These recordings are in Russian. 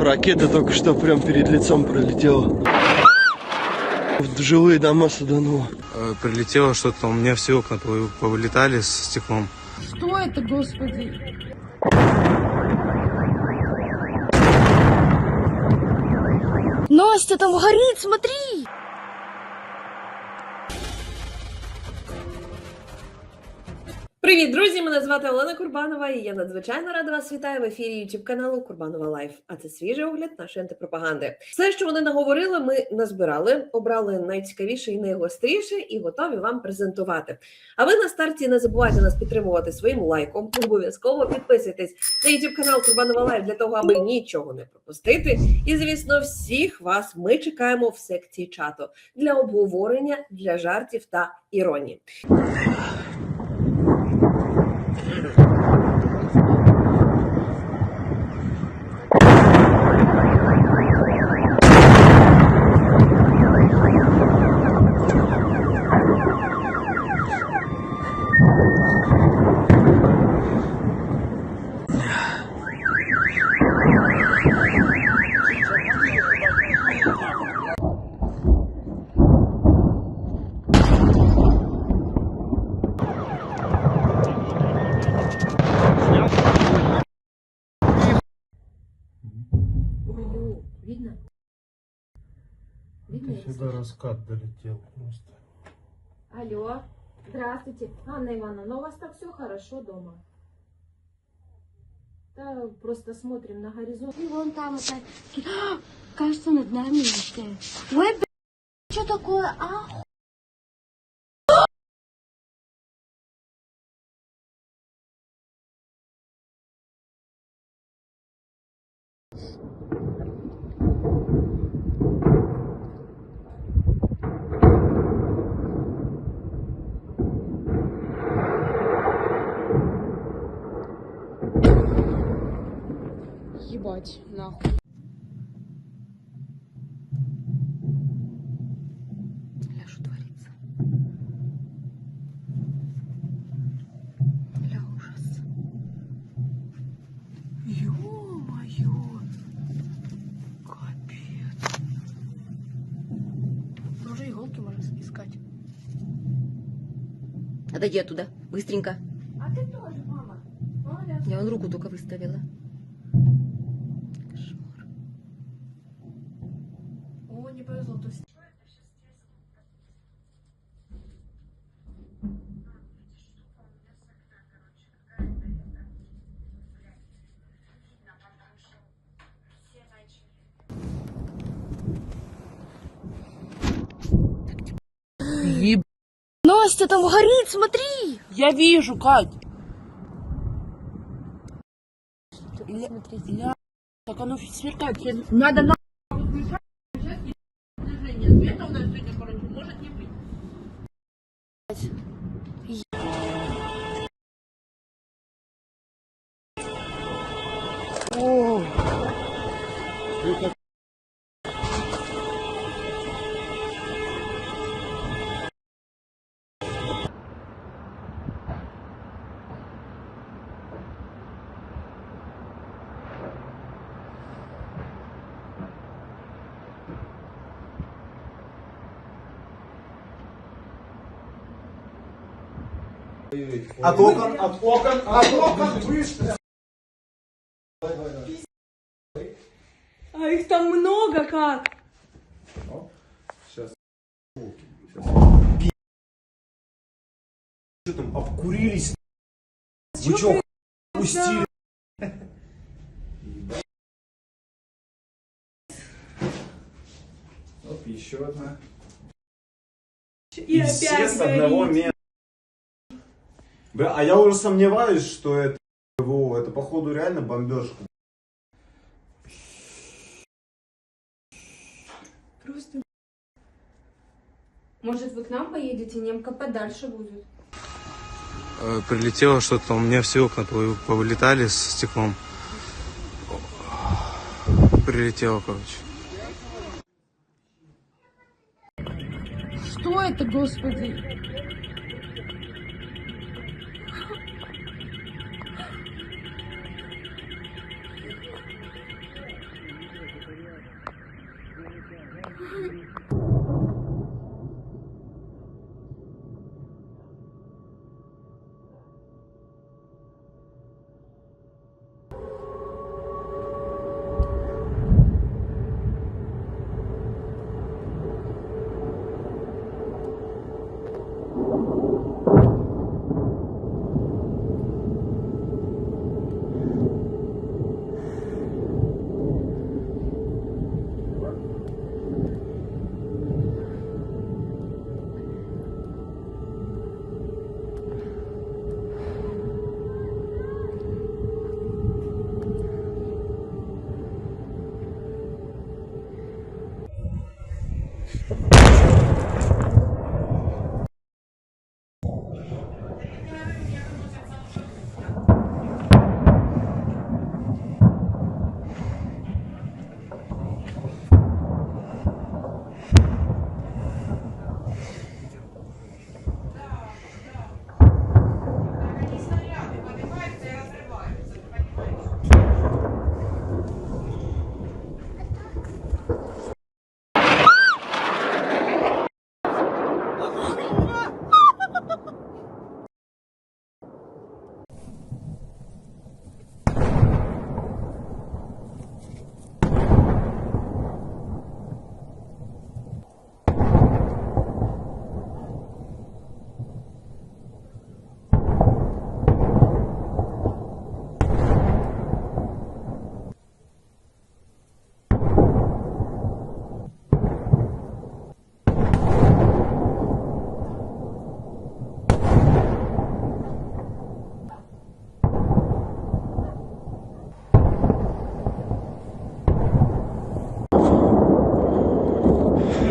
Ракета только что прям перед лицом пролетела. В жилые дома садануло. Э, Прилетело что-то, у меня все окна пов- повылетали с стеклом. Что это, господи? Настя, там горит, смотри! Привіт, друзі! Мене звати Олена Курбанова, і я надзвичайно рада вас вітаю в ефірі youtube каналу Курбанова Лайф. А це свіжий огляд нашої антипропаганди. Все, що вони наговорили, ми назбирали, обрали найцікавіше і найгостріше, і готові вам презентувати. А ви на старті не забувайте нас підтримувати своїм лайком. Обов'язково підписуйтесь на youtube канал Курбанова Лайф для того, аби нічого не пропустити. І звісно, всіх вас ми чекаємо в секції чату для обговорення, для жартів та іронії. Раскат долетел просто. Алло, здравствуйте. Анна Ивановна, у вас так все хорошо дома? Да, просто смотрим на горизонт. И вон там это... А, Кажется, над нами летает. Ой, блин, что такое? А? Ебать, нахуй. Что творится? Бля, ужас. Ё-моё. Капец. Тоже иголки можно искать. Отойди оттуда, быстренько. А ты тоже, мама. Молодец. Я вон руку только выставила. Кошмар. О, не повезло. То есть... Настя, там горит, смотри! Я вижу, Кать. Ля- Так оно сверкает. Надо на... 哎。От окон, от окон, от окон быстро! А их там много как. Сейчас. Что там, обкурились? Вы что, пустили? Оп, еще одна. И, все опять с одного горит. места. Бля, а я уже сомневаюсь, что это ПВО. Это походу реально бомбежка. Просто... Может, вы к нам поедете? Немка подальше будет. Э, Прилетело что-то, у меня все окна пов- повылетали с стеклом. Прилетело, короче. Что это, господи?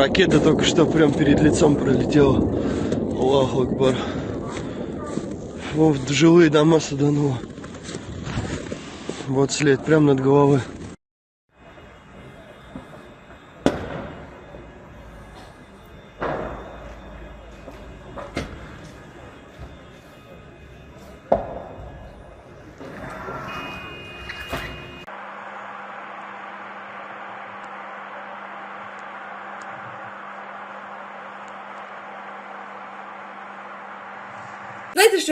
Ракета только что прям перед лицом пролетела. Аллаху Акбар. Вот жилые дома садануло. Вот след прям над головой.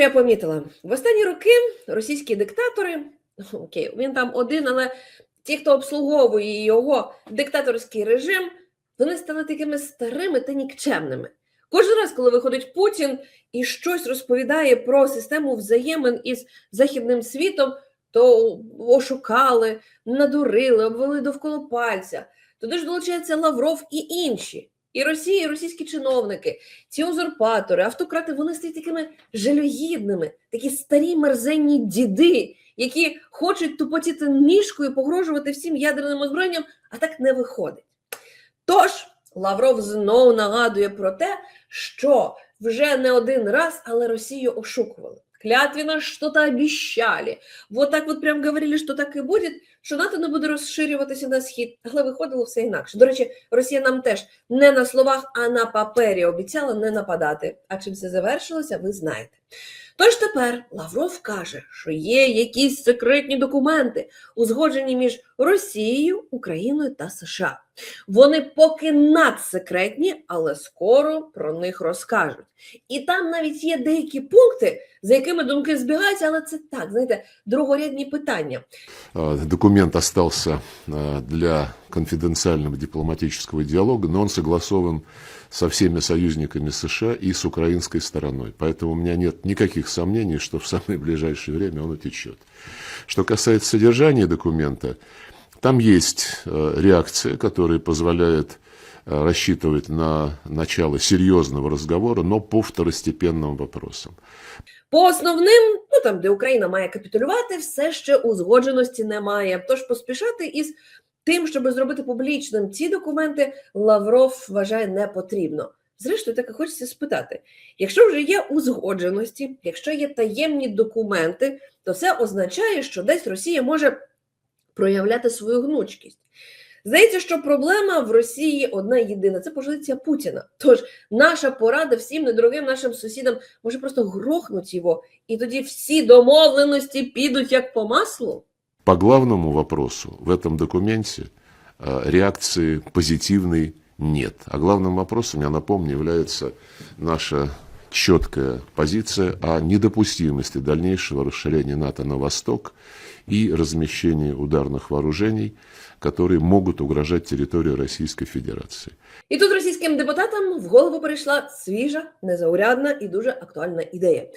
Я помітила? В останні роки російські диктатори, окей, він там один, але ті, хто обслуговує його диктаторський режим, вони стали такими старими та нікчемними. Кожен раз, коли виходить Путін і щось розповідає про систему взаємин із західним світом, то ошукали, надурили, обвели довкола пальця. Туди ж долучається Лавров і інші. І Росія, і російські чиновники, ці узурпатори, автократи, вони стають такими жалюгідними, такі старі мерзенні діди, які хочуть тупотіти ніжкою, погрожувати всім ядерним озброєнням, а так не виходить. Тож Лавров знову нагадує про те, що вже не один раз, але Росію ошукували. Клятвенно что-то обіщали. Вот так от прям говорили, що так і буде, що НАТО не буде розширюватися на схід, але виходило все інакше. До речі, Росія нам теж не на словах, а на папері обіцяла не нападати. А чим це завершилося, ви знаєте. Тож тепер Лавров каже, що є якісь секретні документи, узгоджені між Росією, Україною та США. Вони поки надсекретні, але скоро про них розкажуть. І там навіть є деякі пункти, за якими думки збігаються, але це так, знаєте, другорядні питання. Э, Документ остался э, для конфиденциального дипломатического диалога, но он согласован со всеми союзниками США и с украинской стороной. Поэтому у меня нет никаких сомнений, что в самое ближайшее время он утечет. Что касается содержания документа, там есть э, реакция, которая позволяет э, рассчитывать на начало серьезного разговора, но по второстепенным вопросам. По основним, ну там, де Україна має капітулювати, все ще узгодженості немає. Тож поспішати із тим, щоб зробити публічним ці документи, Лавров вважає не потрібно. Зрештою, так і хочеться спитати: якщо вже є узгодженості, якщо є таємні документи, то це означає, що десь Росія може проявляти свою гнучкість. Здається, що проблема в Росії одна єдина це позиція Путіна. Тож наша порада всім недорогим нашим сусідам може просто грохнуть його, і тоді всі домовленості підуть як по маслу. По главному вопросу в этом документе э, реакции позитивной нет. А главным вопросом, я напомню, является наша четкая позиция о недопустимости дальнейшего расширения НАТО на восток и размещения ударных вооружений, которые могут угрожать территории Российской Федерации. І тут російським депутатам в голову прийшла свіжа, незаурядна і дуже актуальна ідея.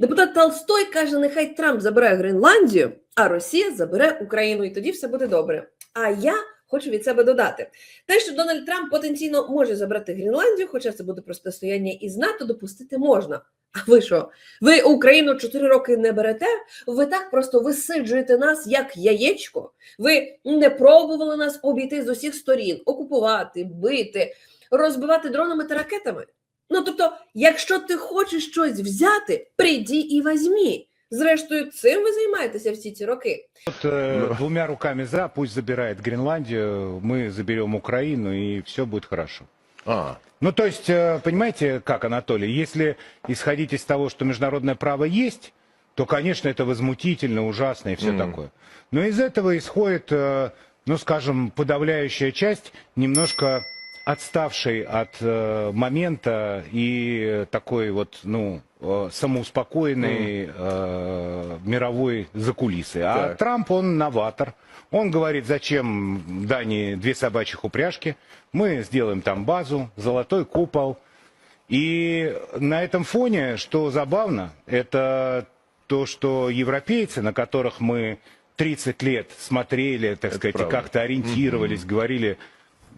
Депутат Толстой каже: нехай Трамп забере Гренландію, а Росія забере Україну, і тоді все буде добре. А я хочу від себе додати те, що Дональд Трамп потенційно може забрати Гренландію, хоча це буде протистояння із НАТО, допустити можна. А ви що? Ви Україну 4 роки не берете? Ви так просто висиджуєте нас як яєчко? Ви не пробували нас обійти з усіх сторін, окупувати, бити, розбивати дронами та ракетами. Ну тобто, якщо ти хочеш щось взяти, прийди і візьмі. Зрештою, цим ви займаєтеся всі ці роки. Вот, э, двумя руками за, пусть забирает Гренландию, мы заберем Украину, и все будет хорошо. А, Ну, то есть, э, понимаете, как, Анатолий, если исходить из того, что международное право есть, то, конечно, это возмутительно, ужасно и все такое. Но из этого исходит, э, ну, скажем, подавляющая часть, немножко отставшей от э, момента и такой вот, ну, э, самоуспокоенной э, мировой закулисы. А. Трамп, он новатор. Он говорит, зачем Дании две собачьих упряжки, мы сделаем там базу, золотой купол. И на этом фоне, что забавно, это то, что европейцы, на которых мы 30 лет смотрели, так сказать, и правда. как-то ориентировались, говорили,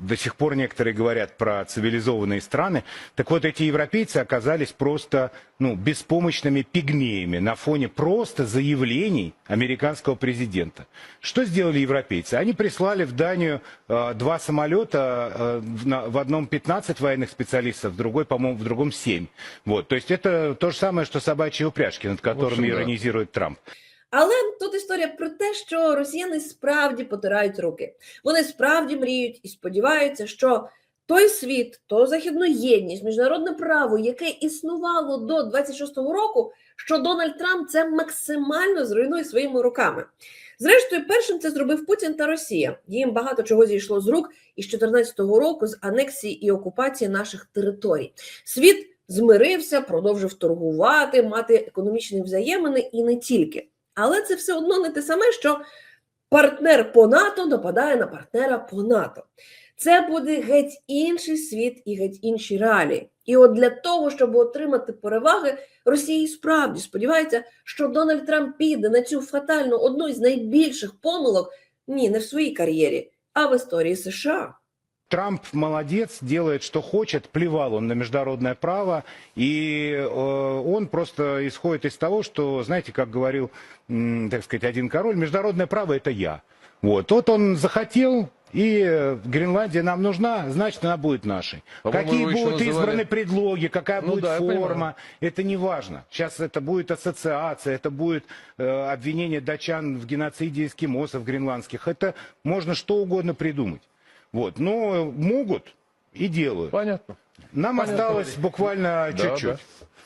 до сих пор некоторые говорят про цивилизованные страны. Так вот, эти европейцы оказались просто ну, беспомощными пигмеями на фоне просто заявлений американского президента. Что сделали европейцы? Они прислали в Данию э, два самолета, э, в, на- в одном 15 военных специалистов, в другой, по-моему, в другом 7. Вот, то есть это то же самое, что собачьи упряжки, над которыми да. иронизирует Трамп. Але тут історія про те, що росіяни справді потирають руки. Вони справді мріють і сподіваються, що той світ, то західну єдність, міжнародне право, яке існувало до 26-го року, що Дональд Трамп це максимально зруйнує своїми руками. Зрештою, першим це зробив Путін та Росія. Їм багато чого зійшло з рук із 14-го року з анексії і окупації наших територій. Світ змирився, продовжив торгувати, мати економічні взаємини і не тільки. Але це все одно не те саме, що партнер по НАТО нападає на партнера по НАТО. Це буде геть інший світ і геть інші реалії. І от для того, щоб отримати переваги, Росія справді сподівається, що Дональд Трамп піде на цю фатальну одну із найбільших помилок ні, не в своїй кар'єрі, а в історії США. Трамп молодец, делает, что хочет, плевал он на международное право, и э, он просто исходит из того, что, знаете, как говорил, так сказать, один король, международное право это я. Вот, вот он захотел, и Гренландия нам нужна, значит, она будет нашей. По-моему, Какие будут называли- избраны предлоги, какая Ну будет да, форма, это не важно. Сейчас это будет ассоциация, это будет э, обвинение датчан в геноциде эскимосов гренландских. Это можно что угодно придумать. Вот, но могут и делают. Понятно. Нам Понятно. осталось буквально Да, чуть-чуть. да.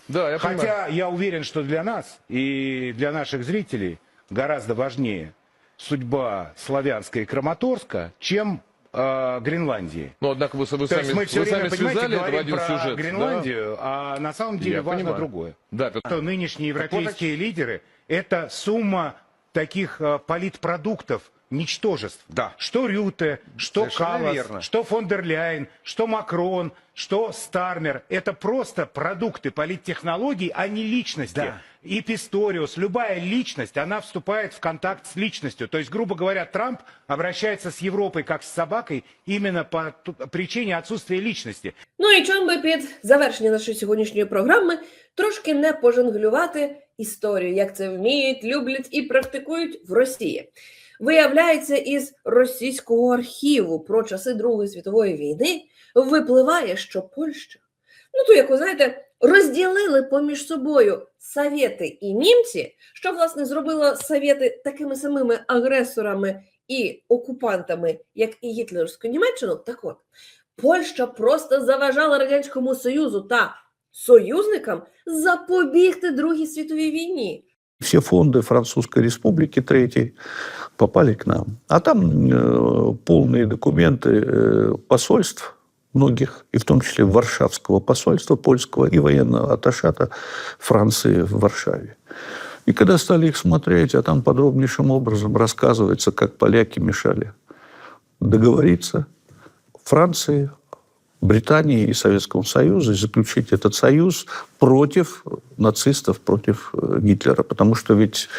Да, я понимаю. Хотя я уверен, что для нас и для наших зрителей гораздо важнее судьба Славянска и Краматорска, чем э, Гренландии. Ну, однако вы, вы То сами, мы все вы время, сами связали это в один про сюжет. Гренландию, а на самом Да? деле Я важно понимаю. другое. Да, Петр. Что нынешние европейские лидеры – это сумма таких э, политпродуктов, ничтожеств. Да. Что Рюте, что Совершенно Каллас, верно. что фон дер Ляйен, что Макрон, что Стармер. Это просто продукты политтехнологий, а не личности. Да. И Писториус, любая личность, она вступает в контакт с личностью. То есть, грубо говоря, Трамп обращается с Европой как с собакой именно по причине отсутствия личности. Ну і чому би під завершення нашої сьогоднішньої програми трошки не пожонглювати історію, як це вміють, люблять і практикують в Росії. Виявляється, із російського архіву про часи Другої світової війни випливає, що Польща, ну то як ви знаєте, розділили поміж собою Совєти і німці, що власне зробило Совєти такими самими агресорами і окупантами, як і гітлерівську Німеччину. Так от. Польща просто заважала Радянському Союзу та союзникам запобігти Другій світовій війні. Все фонды Французской Республики Третьей попали к нам. А там э, полные документы э, посольств многих, и в том числе Варшавского посольства польского и военного аташата Франции в Варшаве. И когда стали их смотреть, а там подробнейшим образом рассказывается, как поляки мешали договориться Франции, Британии и Советскому Союзу и заключить этот союз против нацистов, против э, Гитлера. Потому что ведь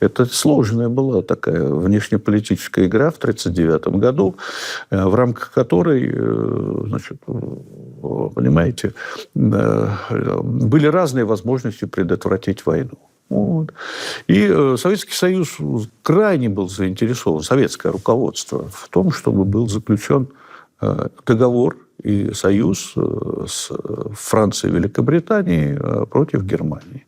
это сложная была такая внешнеполитическая игра в 1939 году, э, в рамках которой, э, значит, понимаете, были разные возможности предотвратить войну. Вот. И Советский Союз крайне был заинтересован, советское руководство, в том, чтобы был заключен договор и союз э, с э, Францией и Великобританией э, против Германии.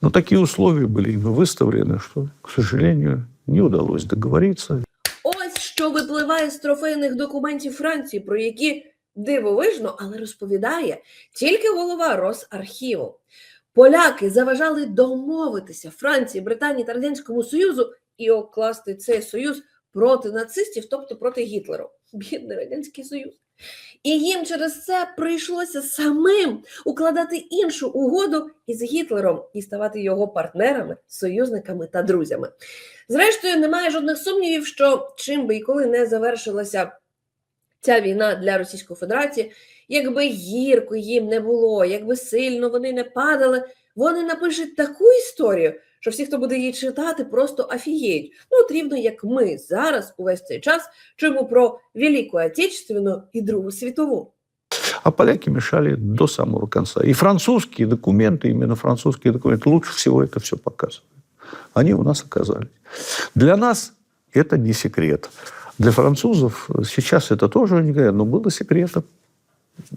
Но такие условия были им выставлены, что, к сожалению, не удалось договориться. Ось що випливає з трофейних документів Франції, про які дивовижно, але розповідає тільки голова Росархіву. Поляки заважали домовитися Франції, Британії та Радянському Союзу і окласти цей союз проти нацистів, тобто проти Гітлеру. Бідний Радянський Союз. І їм через це прийшлося самим укладати іншу угоду із Гітлером і ставати його партнерами, союзниками та друзями. Зрештою, немає жодних сумнівів, що чим би і коли не завершилася ця війна для Російської Федерації, якби гірко їм не було, якби сильно вони не падали, вони напишуть таку історію, що всі, хто буде її читати, просто афієють. Ну, от рівно як ми зараз увесь цей час чуємо про Велику Отечественну і Другу світову. А поляки мешали до самого конца. И французские документы, именно французские документы, лучше всего это все показывают. Они у нас оказались. Для нас это не секрет. Для французов сейчас это тоже не говорят, но было секретом.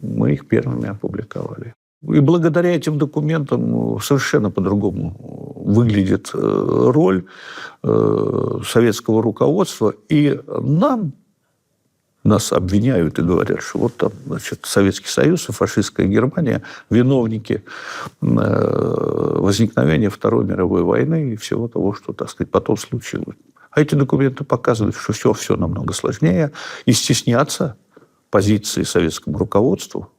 Мы их первыми опубликовали. И благодаря этим документам совершенно по-другому выглядит э, роль э, советского руководства. И нам нас обвиняют и говорят, что вот там, значит, Советский Союз и фашистская Германия виновники э, возникновения Второй мировой войны и всего того, что, так сказать, потом случилось. А эти документы показывают, что все, все намного сложнее, и стесняться позиции советскому руководству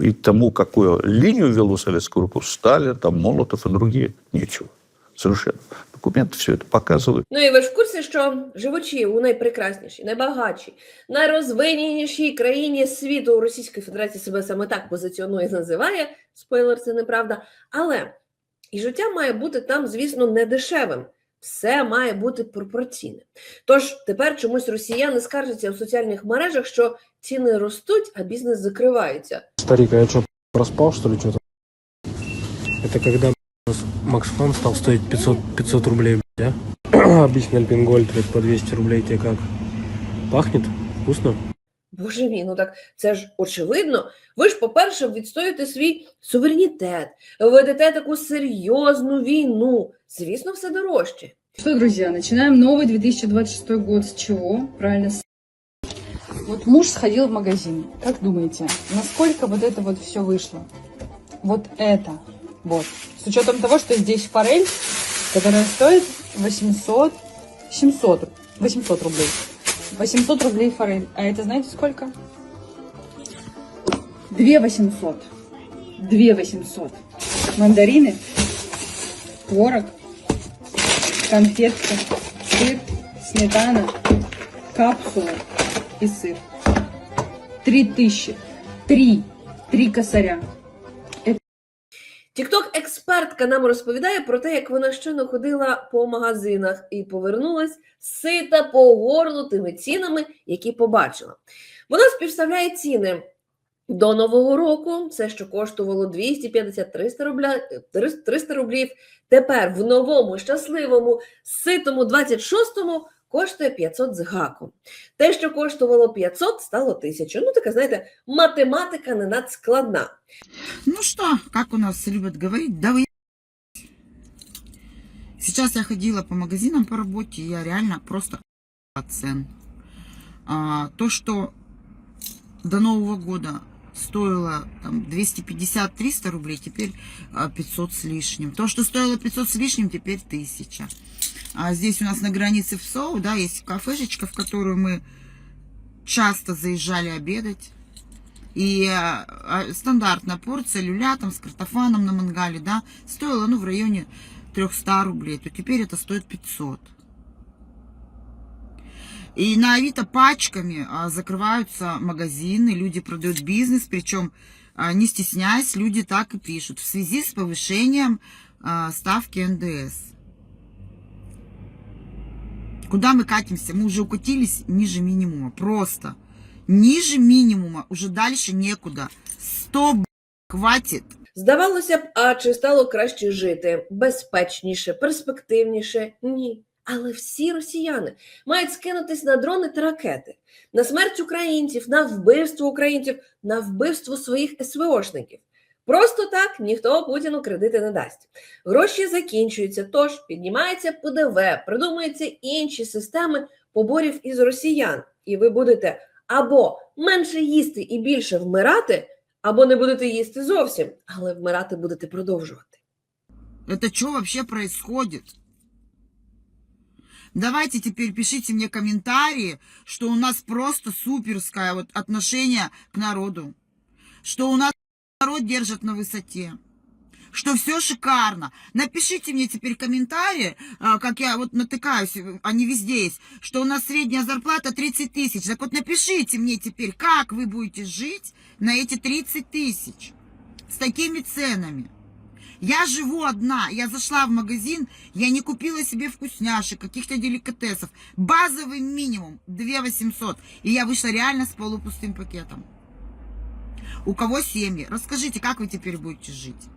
и тому, какую линию вело советское руководство, Сталин, там, Молотов и другие, нечего. Совершенно. Документы все это показывают. Ну і ви ж в курсі, що живучи у найпрекраснішій, найбагатшій, найрозвиненішій країні світу Російської Федерації себе саме так позиціонує і називає. Спойлер, це неправда. Але і життя має бути там, звісно, не дешевим. Все має бути пропорційне. Тож тепер чомусь росіяни скаржаться у соціальних мережах, що ціни ростуть, а бізнес закривається. Старик, а я что, проспал, что ли, что-то? Это когда Макс Фан стал стоить 500, 500 рублей, да? Обычно Альпингольд по 200 рублей тебе как? Пахнет? Вкусно? Боже мій, ну так це ж очевидно. Ви ж, по-перше, відстоюєте свій суверенітет, ведете таку серйозну війну. Звісно, все дорожче. Что, друзья, начинаем новый 2026 год. С чего? Правильно, с... Вот муж сходил в магазин. Как думаете, насколько вот это вот все вышло? Вот это. Вот. С учетом того, что здесь форель, которая стоит 800, 700, 800 рублей. 800 рублей форель. А это знаете сколько? 2 800. 2 800. Мандарины, творог, конфетки, сыр, сметана, капсулы и сыр. Три тысячи. Три. Три косаря. Тікток-експертка нам розповідає про те, як вона щойно ходила по магазинах і повернулась сита по горлу тими цінами, які побачила. Вона співставляє ціни до Нового року, все, що коштувало 250-300 рубля, 300 рублів, тепер в новому щасливому ситому 26-му коштує 500 з гаком. Те, що коштувало 500, стало 1000. Ну, така, знаєте, математика не надскладна. Ну что, как у нас любят говорить, да вы Сейчас я ходила по магазинам по работе, я реально просто цен. А, то, что до Нового года стоило 250-300 рублей, теперь 500 с лишним. То, что стоило 500 с лишним, теперь 1000. А здесь у нас на границе в СОУ, да, есть кафешечка, в которую мы часто заезжали обедать. И а, а, стандартная порция люля там с картофаном на мангале, да, стоила, ну, в районе 300 рублей, то теперь это стоит 500. И на Авито пачками а, закрываются магазины, люди продают бизнес, причем, не стесняясь, люди так и пишут. В связи с повышением ставки НДС. Куда мы катимся? Мы уже укатились ниже минимума. Просто. Ниже минимума. Уже дальше некуда. 100 б**, хватит. Здавалося б, а чи стало краще жити? Безпечніше, перспективніше? Ні. Але всі росіяни мають скинутись на дрони та ракети, на смерть українців, на вбивство українців, на вбивство своїх СВОшників. Просто так ніхто Путіну кредити не дасть. Гроші закінчуються, тож піднімається ПДВ, придумуються інші системи поборів із росіян, і ви будете або менше їсти і більше вмирати, або не будете їсти зовсім, але вмирати будете продовжувати. Это что вообще происходит? Давайте теперь пишите мне комментарии, что у нас просто суперское вот отношение к народу. Что у нас народ держит на высоте. что все шикарно. Напишите мне теперь комментарии, а, как я вот натыкаюсь, они везде есть, что у нас средняя зарплата 30 тысяч. Так вот напишите мне теперь, как вы будете жить на эти 30 тысяч с такими ценами. Я живу одна, я зашла в магазин, я не купила себе вкусняшек, каких-то деликатесов. Базовый минимум 2 800. И я вышла реально с полупустым пакетом. У кого семьи? Расскажите, как вы теперь будете жить?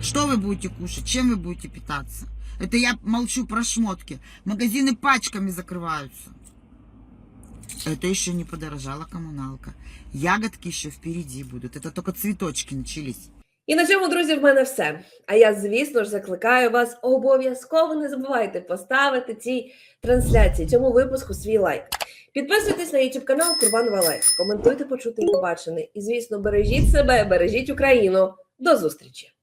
Что вы будете кушать? Чем вы будете питаться? Это я молчу про шмотки. Магазины пачками закрываются. Это еще не подорожала коммуналка. Ягодки еще впереди будут. Это только цветочки начались. І на цьому, друзі, в мене все. А я, звісно ж, закликаю вас обов'язково не забувайте поставити цій трансляції, цьому випуску свій лайк. Підписуйтесь на YouTube канал Курбанова Лайф, коментуйте, почути побачене. І, звісно, бережіть себе, бережіть Україну. До зустрічі!